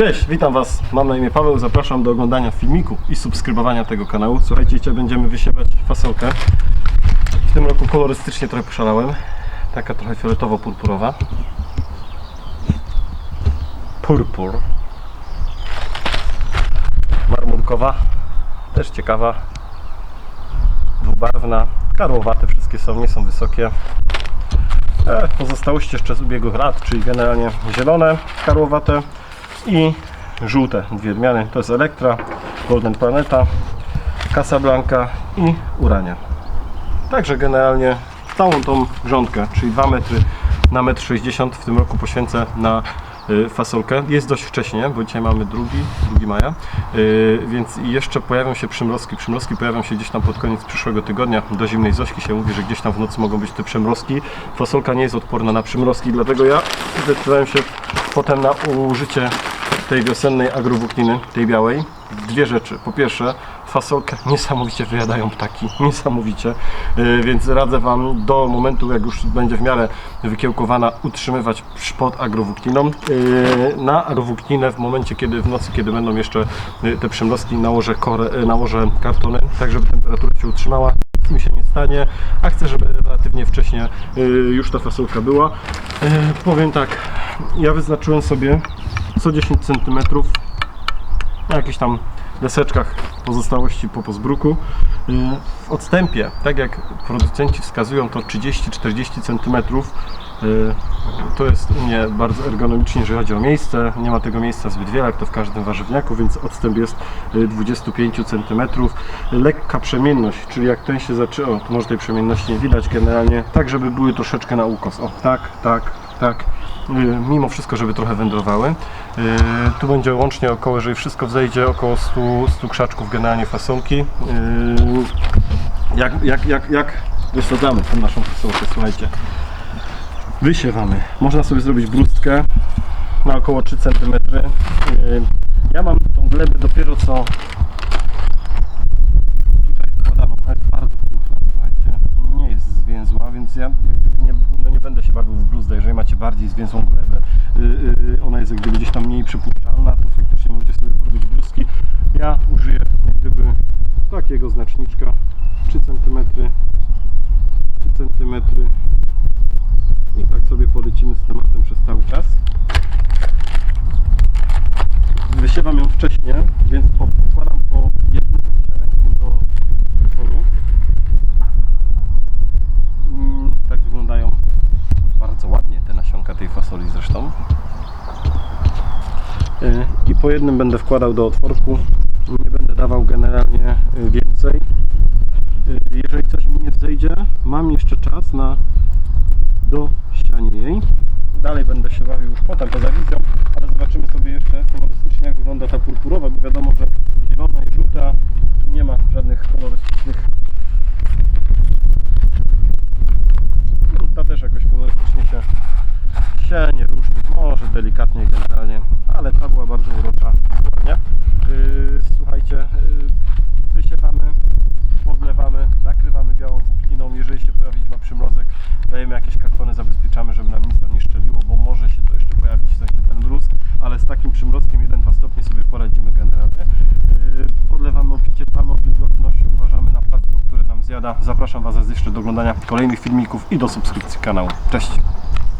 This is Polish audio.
Cześć, witam Was. Mam na imię Paweł. Zapraszam do oglądania filmiku i subskrybowania tego kanału. Słuchajcie, dzisiaj będziemy wysiewać fasolkę. W tym roku kolorystycznie trochę poszalałem. Taka trochę fioletowo-purpurowa. Purpur. Marmurkowa. Też ciekawa. Dwubarwna. Karłowate wszystkie są, nie są wysokie. E, pozostałości jeszcze z ubiegłych lat, czyli generalnie zielone, karłowate i żółte dwie odmiany. To jest Elektra, Golden Planeta, Casablanca i Urania. Także generalnie całą tą grządkę, czyli 2 metry na 1,60 m w tym roku poświęcę na y, fasolkę. Jest dość wcześnie, bo dzisiaj mamy 2, 2 maja, y, więc jeszcze pojawią się przymrozki. Przymrozki pojawią się gdzieś tam pod koniec przyszłego tygodnia. Do zimnej Zośki się mówi, że gdzieś tam w nocy mogą być te przymrozki. Fasolka nie jest odporna na przymrozki, dlatego ja zdecydowałem się potem na użycie tej wiosennej agrowłókniny, tej białej. Dwie rzeczy. Po pierwsze, fasolkę niesamowicie wyjadają ptaki, niesamowicie, Yy, więc radzę Wam do momentu, jak już będzie w miarę wykiełkowana, utrzymywać pod agrowłókniną. Yy, Na agrowłókninę w momencie, kiedy w nocy, kiedy będą jeszcze yy, te przymrozki, nałożę, korę, nałożę kartony, tak żeby temperatura się utrzymała. Mi się nie stanie, a chcę, żeby relatywnie wcześnie już ta fasolka była. Powiem tak, ja wyznaczyłem sobie co 10 cm na jakichś tam deseczkach pozostałości po pozbruku. Yy, W odstępie, tak jak producenci wskazują, to 30-40 cm. Yy, To jest u mnie bardzo ergonomicznie, jeżeli chodzi o miejsce. Nie ma tego miejsca zbyt wiele, jak to w każdym warzywniaku, więc odstęp jest yy, 25 cm. Lekka przemienność, czyli jak ten się zaczyna, o, tu może tej przemienności nie widać generalnie, tak żeby były troszeczkę na ukos. O, tak, tak, tak. Yy, Mimo wszystko, żeby trochę wędrowały. Yy, Tu będzie łącznie około, jeżeli wszystko wzejdzie, około 100, 100 krzaczków generalnie fasolki. Yy, Jak, jak, jak, jak wysadzamy tę naszą fasolkę, słuchajcie. Wysiewamy. Można sobie zrobić brustkę na około 3 cm. Ja mam tą glebę dopiero co tutaj wkładaną. Ona jest bardzo pulchna, słuchajcie. Nie jest zwięzła, więc ja jak gdyby nie, no nie będę się bawił w bluzdę. Jeżeli macie bardziej zwięzłą glebę, yy, yy, ona jest jak gdyby gdzieś tam mniej przypuszczalna, to faktycznie możecie sobie porobić bluzki. Ja użyję jak gdyby takiego znaczniczka 3 cm 3 cm i tak sobie polecimy z tematem przez cały czas. Wysiewam ją wcześniej, więc podkładam po jednym ziarenku do utworu. Mm, Tak wyglądają bardzo ładnie te fasoli zresztą. Y, I po jednym będę wkładał do otworku. Nie będę dawał generalnie y, więcej. Y, Jeżeli coś mi nie zejdzie, mam jeszcze czas na dosianie jej. Dalej będę się bawił już potem poza wizją, ale zobaczymy sobie jeszcze kolorystycznie jak wygląda ta purpurowa, bo wiadomo, że zielona i żółta tu nie ma żadnych kolorystycznych No, ta też jakoś kolorystycznie się, się nie różni. Może delikatnie generalnie, ale ta była bardzo urocza wizualnie. Yy, słuchajcie, yy, wysiewamy, podlewamy, nakrywamy białą włókniną. Jeżeli się pojawić ma przymrozek, dajemy jakieś kartony, zabezpieczamy, żeby nam nic tam nie szczeliło, bo może się to jeszcze pojawić w sensie ten mróz, ale z takim przymrozkiem 1-2 stopnie sobie poradzimy generalnie. Yy, podlewamy obficie, dbamy o wilgotność, uważamy na ptactwo, które nam zjada. Zapraszam Was jeszcze do oglądania kolejnych filmików i do subskrypcji kanału. Cześć!